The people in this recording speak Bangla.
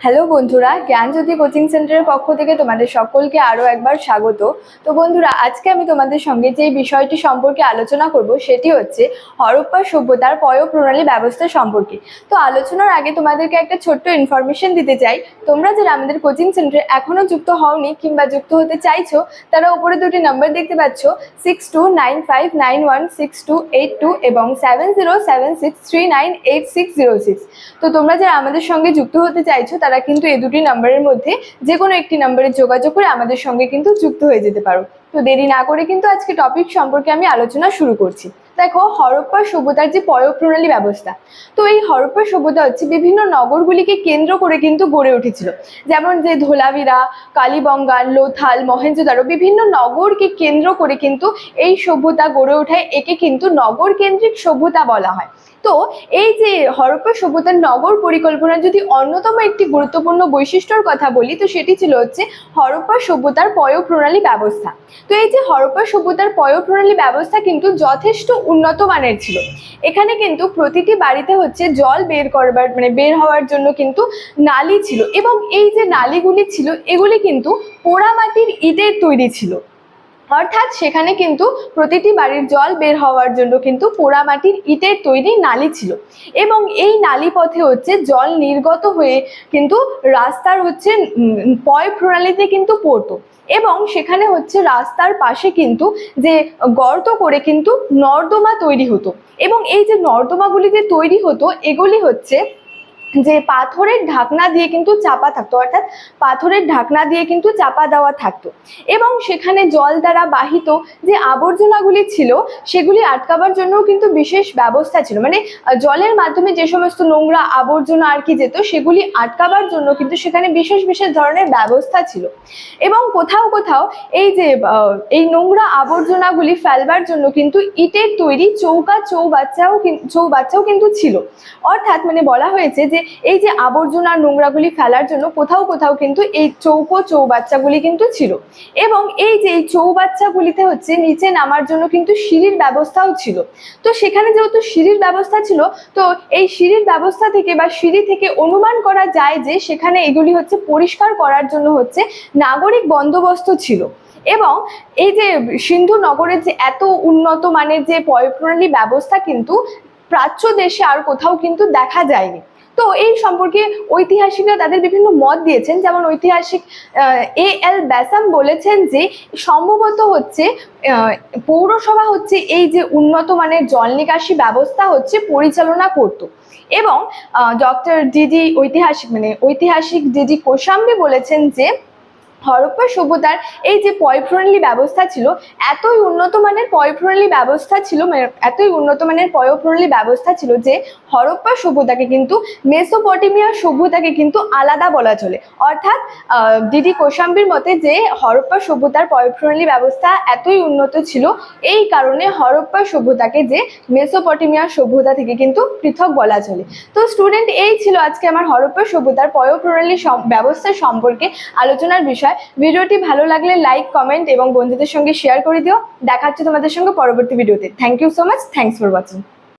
হ্যালো বন্ধুরা জ্ঞানজ্যোতি কোচিং সেন্টারের পক্ষ থেকে তোমাদের সকলকে আরও একবার স্বাগত। তো বন্ধুরা, আজকে আমি তোমাদের সঙ্গে যে বিষয়টি সম্পর্কে আলোচনা করব সেটি হচ্ছে হরপ্পা সভ্যতার পয় প্রণালী ব্যবস্থা সম্পর্কে। তো আলোচনার আগে তোমাদেরকে একটা ছোট্ট ইনফরমেশন দিতে চাই। তোমরা যারা আমাদের কোচিং সেন্টারে এখনও যুক্ত হওনি কিংবা যুক্ত হতে চাইছো, তারা উপরে দুটি নাম্বার দেখতে পাচ্ছ six two nine five nine one six two eight two এবং seven zero seven six three nine eight six zero six তো তোমরা যারা আমাদের সঙ্গে যুক্ত হতে চাইছো তারা কিন্তু এই দুটি নাম্বারের মধ্যে যে কোনো একটি নাম্বারে যোগাযোগ করে আমাদের সঙ্গে কিন্তু যুক্ত হয়ে যেতে পারো। তো দেরি না করে কিন্তু আজকে টপিক সম্পর্কে আমি আলোচনা শুরু করছি। দেখো হরপ্পা সভ্যতার যে পয় প্রণালী ব্যবস্থা। তো এই হরপ্পা সভ্যতা হচ্ছে বিভিন্ন নগরগুলিকে কেন্দ্র করে কিন্তু গড়ে উঠেছিল। যেমন যে ধোলাভিরা কালীবঙ্গান লোথাল মহেঞ্জোদারো বিভিন্ন নগরকে কেন্দ্র করে কিন্তু এই সভ্যতা গড়ে ওঠায়। একে কিন্তু নগর কেন্দ্রিক সভ্যতা বলা হয়। তো এই যে হরপ্পা সভ্যতার নগর পরিকল্পনার যদি অন্যতম একটি গুরুত্বপূর্ণ বৈশিষ্ট্যর কথা বলি, তো সেটি ছিল হচ্ছে হরপ্পা সভ্যতার পয় প্রণালী ব্যবস্থা। তো এই যে হরপ্পা সভ্যতার পয় প্রণালী ব্যবস্থা কিন্তু যথেষ্ট উন্নত মানের ছিল। এখানে কিন্তু প্রতিটি বাড়িতে হচ্ছে জল বের করবার মানে বের হওয়ার জন্য কিন্তু নালি ছিল এবং এই যে নালিগুলি ছিল, এগুলি কিন্তু পোড়ামাটির ইটের তৈরি ছিল। অর্থাৎ সেখানে কিন্তু প্রতিটি বাড়ির জল বের হওয়ার জন্য কিন্তু পোড়ামাটির ইটের তৈরি নালি ছিল এবং এই নালি পথে হচ্ছে জল নির্গত হয়ে কিন্তু রাস্তার হচ্ছে পয় প্রণালীতে কিন্তু পড়তো। এবং সেখানে হচ্ছে রাস্তার পাশে কিন্তু যে গর্ত করে কিন্তু নর্দমা তৈরি হতো। এবং এই যে নর্দমাগুলি যে তৈরি হতো, এগুলি হচ্ছে যে পাথরের ঢাকনা দিয়ে কিন্তু চাপা থাকতো, অর্থাৎ পাথরের ঢাকনা দিয়ে কিন্তু চাপা দেওয়া থাকতো। এবং সেখানে জল দ্বারা বাহিত যে আবর্জনাগুলি ছিল, সেগুলি আটকাবার জন্যও কিন্তু বিশেষ ব্যবস্থা ছিল। মানে জলের মাধ্যমে যে সমস্ত নোংরা আবর্জনা আর কি যেত, সেগুলি আটকাবার জন্য কিন্তু সেখানে বিশেষ বিশেষ ধরনের ব্যবস্থা ছিল। এবং কোথাও কোথাও এই যে এই নোংরা আবর্জনাগুলি ফেলবার জন্য কিন্তু ইটের তৈরি চৌকা, চৌবাচ্চাও চৌবাচ্চাও কিন্তু ছিল। অর্থাৎ মানে বলা হয়েছে যে এই যে আবর্জনা নোংরাগুলি ফেলার জন্য কোথাও কোথাও কিন্তু এই চৌকো চৌবাচ্চাগুলি কিন্তু ছিল। এবং এই যে এই চৌবাচ্চাগুলিতে হচ্ছে নিচে নামার জন্য কিন্তু সিঁড়ির ব্যবস্থাও ছিল। তো সেখানে যেহেতু সিঁড়ির ব্যবস্থা ছিল, তো এই সিঁড়ির ব্যবস্থা থেকে বা সিঁড়ি থেকে অনুমান করা যায় যে সেখানে এগুলি হচ্ছে পরিষ্কার করার জন্য হচ্ছে নাগরিক বন্দোবস্ত ছিল। এবং এই যে সিন্ধু নগরের যে এত উন্নত মানের যে পয়ঃপ্রণালী ব্যবস্থা কিন্তু প্রাচ্য দেশে আর কোথাও কিন্তু দেখা যায়নি। তো এই সম্পর্কে ঐতিহাসিকরা তাদের বিভিন্ন মত দিয়েছেন। যেমন ঐতিহাসিক এ এল ব্যাসাম বলেছেন যে সম্ভবত হচ্ছে পৌরসভা হচ্ছে এই যে উন্নত মানের জল নিকাশি ব্যবস্থা হচ্ছে পরিচালনা করত। এবং ডক্টর ডিডি ঐতিহাসিক মানে ঐতিহাসিক ডিডি কোশাম্বি বলেছেন যে হরপ্পা সভ্যতার এই যে পয় প্রণালী ব্যবস্থা ছিল, এতই উন্নত মানের পয় প্রণালী ব্যবস্থা ছিল মানে এতই উন্নত মানের পয় প্রণালী ব্যবস্থা ছিল যে হরপ্পা সভ্যতাকে কিন্তু মেসোপটেমিয়া সভ্যতাকে কিন্তু আলাদা বলা চলে। অর্থাৎ ডিডি কোশাম্বির মতে যে হরপ্পা সভ্যতার পয় প্রণালী ব্যবস্থা এতই উন্নত ছিল, এই কারণে হরপ্পা সভ্যতাকে যে মেসোপটেমিয়া সভ্যতা থেকে কিন্তু পৃথক বলা চলে। তো স্টুডেন্ট এই ছিল আজকে আমার হরপ্পা সভ্যতার পয় প্রণালী ব্যবস্থা সম্পর্কে আলোচনার বিষয়। ভিডিওটি ভালো লাগলে লাইক কমেন্ট এবং বন্ধুদের সঙ্গে শেয়ার করে দিও। দেখাচ্ছে তোমাদের সঙ্গে পরবর্তী ভিডিওতে। Thank you so much thanks for watching